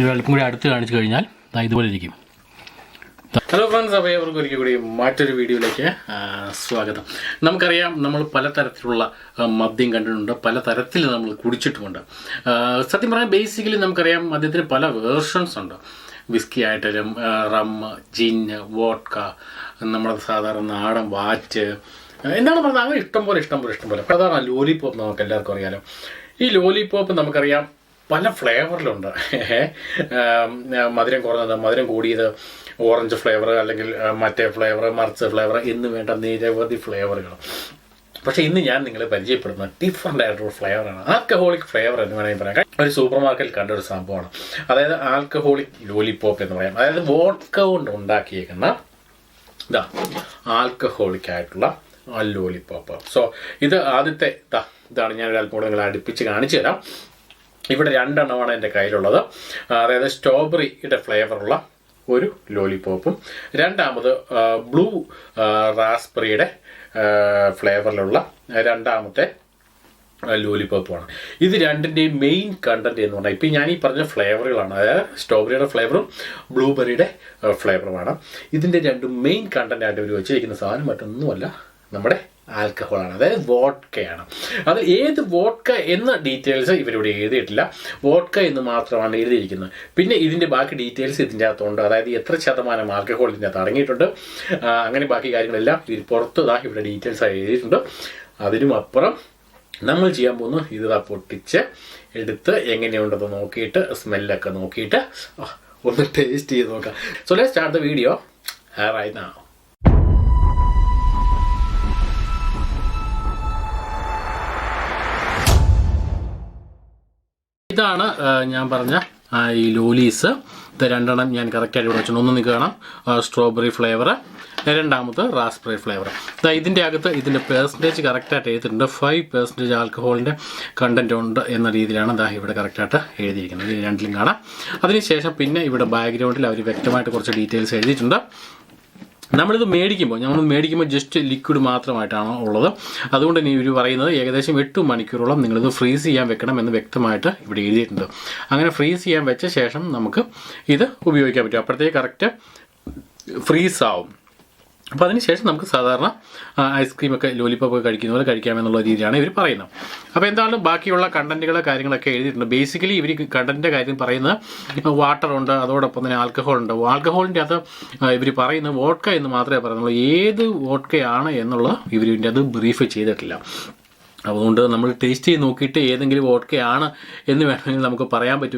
ഇത് അല്പം കൂടി അടുത്ത് കാണിച്ചു കഴിഞ്ഞാൽ ഇതുപോലെ ഇരിക്കും. ഹലോ ഫ്രണ്ട്സ് അപ്പോൾ ഏവർക്കും ഒരിക്കൽ കൂടി മറ്റൊരു വീഡിയോയിലേക്ക് സ്വാഗതം. നമുക്കറിയാം നമ്മൾ പലതരത്തിലുള്ള മദ്യം കണ്ടിട്ടുണ്ട് പല തരത്തിൽ നമ്മൾ കുടിച്ചിട്ടുമുണ്ട്. സത്യം പറഞ്ഞാൽ ബേസിക്കലി നമുക്കറിയാം മദ്യത്തിന് പല വേർഷൻസ് ഉണ്ട്. വിസ്കി ആയിട്ടും റം ജിന്ന് വോട്ട്ക നമ്മുടെ സാധാരണ നാടൻ വാറ്റ് എന്താണ് പറഞ്ഞത്? അങ്ങനെ ഇഷ്ടം പോലെ ഇഷ്ടം പോലെ ഇഷ്ടം പോലെ സാധാരണ ലോലിപോപ്പ് നമുക്ക് എല്ലാവർക്കും അറിയാലോ. ഈ ലോലിപോപ്പ് നമുക്കറിയാം പല ഫ്ലേവറിലുണ്ട്. മധുരം കുറഞ്ഞത് മധുരം കൂടിയത് ഓറഞ്ച് ഫ്ലേവർ അല്ലെങ്കിൽ മറ്റേ ഫ്ലേവർ മറിച്ച് ഫ്ലേവർ എന്ന് വേണ്ട നിരവധി ഫ്ലേവറുകൾ. പക്ഷേ ഇന്ന് ഞാൻ നിങ്ങളെ പരിചയപ്പെടുന്ന ഡിഫറെന്റ് ആയിട്ടുള്ള ഫ്ലേവറാണ്. ആൽക്കഹോളിക് ഫ്ലേവർ എന്ന് വേണമെങ്കിൽ പറയാം. ഒരു സൂപ്പർ മാർക്കറ്റിൽ കണ്ട ഒരു സംഭവമാണ്. അതായത് ആൽക്കഹോളിക് ലോലിപോപ്പ് എന്ന് പറയാം. അതായത് വോഡ്ക കൊണ്ട് ഉണ്ടാക്കിയേക്കുന്ന ഇതാ ആൽക്കഹോളിക് ആയിട്ടുള്ള ലോലിപോപ്പ്. സോ ഇത് ആദ്യത്തെ ഇതാ ഇതാണ് ഞാൻ ഒരല്പം കൂടെ നിങ്ങളെ അടുപ്പിച്ച് കാണിച്ചു തരാം. ഇവിടെ രണ്ടെണ്ണമാണ് എന്റെ കയ്യിലുള്ളത്. അതായത് സ്ട്രോബെറിയുടെ ഫ്ലേവറുള്ള ഒരു ലോലിപോപ്പും രണ്ടാമത് ബ്ലൂ റാസ്ബെറിയുടെ ഫ്ലേവറിലുള്ള രണ്ടാമത്തെ ലോലിപോപ്പുമാണ് ഇത് രണ്ടിന്റെയും മെയിൻ കണ്ടന്റ് എന്ന് പറഞ്ഞാൽ ഇപ്പം ഞാൻ ഈ പറഞ്ഞ ഫ്ലേവറുകളാണ് അതായത് സ്ട്രോബെറിയുടെ ഫ്ലേവറും ബ്ലൂബെറിയുടെ ഫ്ലേവറുമാണ് ഇതിന്റെ രണ്ടും മെയിൻ കണ്ടന്റ് ആയിട്ട് ഇവർ വെച്ചിരിക്കുന്ന സാധനം മറ്റൊന്നുമല്ല. നമ്മുടെ ആൽക്കഹോളാണ് അതായത് വോഡ്കയാണ് അത് ഏത് വോഡ്ക എന്ന ഡീറ്റെയിൽസ് ഇവരിവിടെ എഴുതിയിട്ടില്ല. വോഡ്ക എന്ന് മാത്രമാണ് എഴുതിയിരിക്കുന്നത്. പിന്നെ ഇതിന്റെ ബാക്കി ഡീറ്റെയിൽസ് ഇതിന്റെ അകത്തുണ്ട്. അതായത് എത്ര ശതമാനം ആൽക്കഹോൾ ഇതിന്റെ അകത്ത് അടങ്ങിയിട്ടുണ്ട്. അങ്ങനെ ബാക്കി കാര്യങ്ങളെല്ലാം ഇതിൽ പുറത്ത് ഇതാ ഇവിടെ ഡീറ്റെയിൽസ് എഴുതിയിട്ടുണ്ട്. അതിനും അപ്പുറം നമ്മൾ ചെയ്യാൻ പോകുന്നു ഇത് പൊട്ടിച്ച് എടുത്ത് എങ്ങനെയുണ്ടെന്ന് നോക്കിയിട്ട് സ്മെല്ലൊക്കെ നോക്കിയിട്ട് ഒന്ന് ടേസ്റ്റ് ചെയ്ത് നോക്കാം. So let start the video right നാ ഇതാണ് ഞാൻ പറഞ്ഞ ഈ ലോലീസ്. ഇത് രണ്ടെണ്ണം ഞാൻ കറക്റ്റായിട്ട് ഇവിടെ വെച്ചിട്ടുണ്ട്. ഒന്ന് നിങ്ങൾക്ക് കാണാം. സ്ട്രോബെറി ഫ്ലേവർ രണ്ടാമത് റാസ്ബെറി ഫ്ലേവർ ഇതാ ഇതിന്റെ അകത്ത് ഇതിന്റെ പേഴ്സന്റേജ് കറക്റ്റായിട്ട് എഴുതിയിട്ടുണ്ട്. ഫൈവ് പെർസെന്റേജ് ആൽക്കഹോളിന്റെ കണ്ടന്റ് ഉണ്ട് എന്ന രീതിയിലാണ് ദാ ഇവിടെ കറക്റ്റായിട്ട് എഴുതിയിരിക്കുന്നത്. ഇത് രണ്ടിലും കാണാം. അതിനുശേഷം പിന്നെ ഇവിടെ ബാക്ക്ഗ്രൗണ്ടിൽ അവർ വ്യക്തമായിട്ട് കുറച്ച് ഡീറ്റെയിൽസ് എഴുതിയിട്ടുണ്ട്. നമ്മളിത് മേടിക്കുമ്പോൾ നമ്മൾ മേടിക്കുമ്പോൾ ജസ്റ്റ് ലിക്വിഡ് മാത്രമായിട്ടാണ് ഉള്ളത്. അതുകൊണ്ട് തന്നെ ഇവർ പറയുന്നത് ഏകദേശം എട്ട് മണിക്കൂറോളം നിങ്ങളിത് ഫ്രീസ് ചെയ്യാൻ വെക്കണം എന്ന് വ്യക്തമായിട്ട് ഇവിടെ എഴുതിയിട്ടുണ്ട്. അങ്ങനെ ഫ്രീസ് ചെയ്യാൻ വെച്ച ശേഷം നമുക്ക് ഇത് ഉപയോഗിക്കാൻ പറ്റും. അപ്പോഴത്തേക്ക് കറക്റ്റ് ഫ്രീസ് ആവും. അപ്പോൾ അതിനുശേഷം നമുക്ക് സാധാരണ ഐസ്ക്രീമൊക്കെ ഒക്കെ കഴിക്കുന്ന പോലെ കഴിക്കാമെന്നുള്ള രീതിയിലാണ് ഇവർ പറയുന്നത്. അപ്പോൾ എന്താണ് ബാക്കിയുള്ള കണ്ടന്റുകളെ കാര്യങ്ങളൊക്കെ എഴുതിയിട്ടുണ്ട്. ബേസിക്കലി ഇവർ കണ്ടന്റിന്റെ കാര്യം പറയുന്നത് വാട്ടർ ഉണ്ട് അതോടൊപ്പം തന്നെ ആൽക്കഹോൾ ഉണ്ട്. ആൽക്കഹോളിന്റെ അത് ഇവർ പറയുന്നത് വോഡ്ക എന്ന് മാത്രമേ പറയുന്നുള്ളൂ. ഏത് എന്നുള്ള ഇവർ ഇതിന്റെ അത് ബ്രീഫ് ചെയ്തിട്ടില്ല. അതുകൊണ്ട് നമ്മൾ ടേസ്റ്റ് ചെയ്ത് നോക്കിയിട്ട് ഏതെങ്കിലും വോഡ്കയാണ് എന്ന് വേണമെങ്കിൽ നമുക്ക് പറയാൻ പറ്റും.